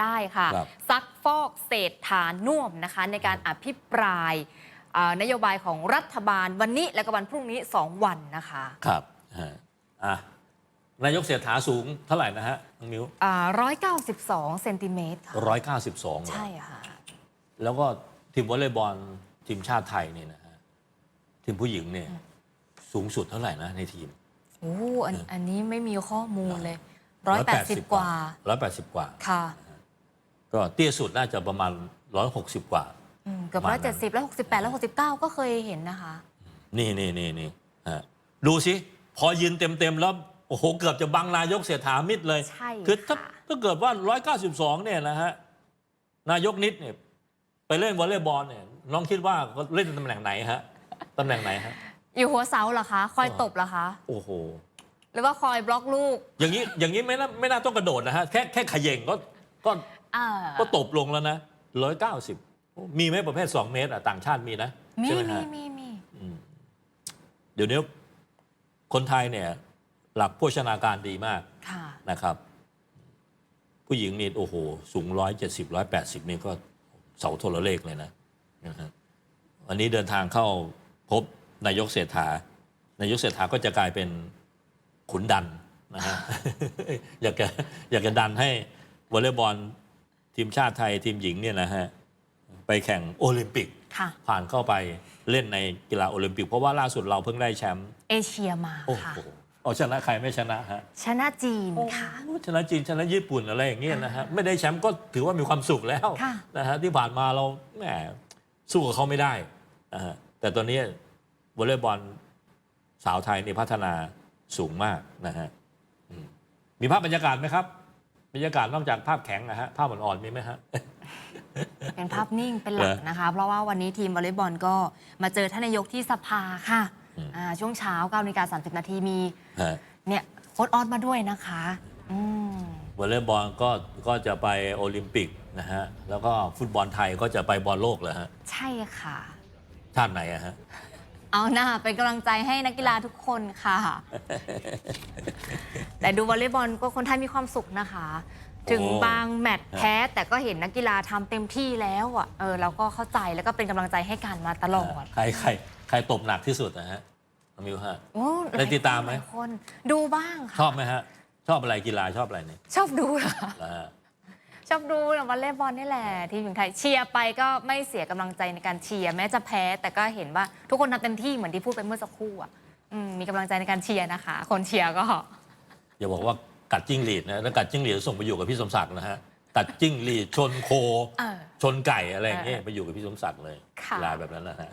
ได้ค่ะครับซักฟอกเศษฐานน่วมนะคะ ในการอภิปรายเอ่อนโยบายของรัฐบาลวันนี้และก็วันพรุ่งนี้ 2 วันนะคะ ครับฮะอะนายกเศรษฐาสูงเท่าไหร่นะฮะน้องมิวอ่า192เซนติเมตรค่ะร้อยเก้าสิบสองใช่ค่ะ แล้วก็ทีมวอลเลย์บอลทีมชาติไทยเนี่ยนะฮะทีมผู้หญิงเนี่ยสูงสุดเท่าไหร่นะในทีมโอ้อันอันนี้ไม่มีข้อมูลเลย180กว่าร้อยแปดสิบกว่าค่ะ ก็เตี้ยสุดน่าจะประมาณร้อยหกสิบกว่า อืมเกือบประมาณนั้น170แล้ว68แล้ว69ก็เคยเห็นนะคะ นี่นี่นี่นี่ฮะดูสิ พอยืนเต็มเต็มๆแล้ว โอ้โห เกือบจะบังนายกเศรษฐามิดเลย ใช่คือถ้าค่ะถ้าเกิดว่า 192 เนี่ยนะฮะ นายกนิดเนี่ยไปเล่นวอลเลย์บอลเนี่ยน้องคิดว่าเขาเล่นตำแหน่งไหนฮะ ตำแหน่งไหนฮะ อยู่หัวเสาเหรอคะ คอยตบเหรอคะ โอ้โห หรือว่าคอยบล็อกลูก อย่างนี้อย่างนี้ไม่น่าไม่น่าต้องกระโดดนะฮะ แค่แค่เขย่งก็ก็ อ่า ก็ตบลงแล้วนะ190มีไหมประเภท2เมตรอะต่างชาติมีนะมีใช่ไหมมีฮะมีมีเดี๋ยวนี้คนไทยเนี่ย หลักโภชนาการดีมากค่ะ นะครับ ผู้หญิงนี่โอ้โห สูงร้อยเจ็ดสิบร้อยแปดสิบนี่ก็เสาโทรเลขเลยนะนะฮะวันนี้เดินทางเข้าพบนายกเศรษฐานายกเศรษฐาก็จะกลายเป็นขุนดันนะฮะ อยากจะอยากจะดันให้วอลเลย์บอล ทีมชาติไทยทีมหญิงเนี่ยนะฮะไปแข่งโอลิมปิกค่ะผ่านเข้าไปเล่นในกีฬาโอลิมปิก เพราะว่าล่าสุดเราเพิ่งได้แชมป์เอเชียมาโอ้ค่ะโหเอาชนะใครไม่ชนะฮะชนะจีนค่ะชนะจีนชนะญี่ปุ่นอะไรอย่างเงี้ยนะฮะไม่ได้แชมป์ก็ถือว่ามีความสุขแล้วค่ะนะฮะที่ผ่านมาเราแหมสู้กับเขาไม่ได้นะฮะแต่ตอนนี้วอลเลย์บอลสาวไทยนี่พัฒนาสูงมากนะฮะอืมมีภาพบรรยากาศไหมครับ บรรยากาศนอกจากภาพแข็งนะฮะภาพอ่อนๆมีไหมฮะ เป็นภาพนิ่งเป็นหลักเหรอนะคะ เพราะว่าวันนี้ทีมวอลเลย์บอลก็มาเจอท่านนายกที่สภาค่ะอืมอ่าช่วงเช้า9นาฬิกา30 นาทีมีฮะ เนี่ยโค้ดออสมาด้วยนะคะอืมวอลเลย์บอลก็ก็จะไปโอลิมปิกนะฮะแล้วก็ฟุตบอลไทยก็จะไปบอลโลกเลยฮะใช่ค่ะ ชาติไหนอะฮะ เอาหน้าเป็นกำลังใจให้นักกีฬาทุกคนค่ะ แต่ดูวอลเลย์บอลก็คนไทยมีความสุขนะคะ ถึงโอ้บางแมตช์แพ้ แต่ก็เห็นนักกีฬาทำเต็มที่แล้วอะเออเราก็เข้าใจแล้วก็เป็นกำลังใจให้กันมาตลอดใครใครใครตบหนักที่สุดนะฮะน้องมิวฮะ โอ้ได้ติดตามไหม ลยคนดูบ้างค่ะชอบไหมฮะ ชอบอะไรกีฬาชอบอะไรเนี่ยชอบดูเหรอคะนะฮะ ชอบดูวอลเลย์บอลนี่แหละทีมหญิงไทยเชียร์ไปก็ไม่เสียกำลังใจในการเชียร์แม้จะแพ้ แต่ก็เห็นว่าทุกคนทำเต็มที่เหมือนที่พูดไปเมื่อสักครู่อะอืมมีกำลังใจในการเชียร์นะคะ คนเชียร์ก็ อย่าบอกว่ากัดจิ้งหรีดนะแล้วกัดจิ้งหรีดส่งไปอยู่กับพี่สมศักดิ์นะฮะกัดจิ้งหรีดชนโค เออ ชนไก่อะไรอย่างเงี้ยเออไปอยู่กับพี่สมศักดิ์เลยค่ะกีฬาแบบนั้นนะฮะ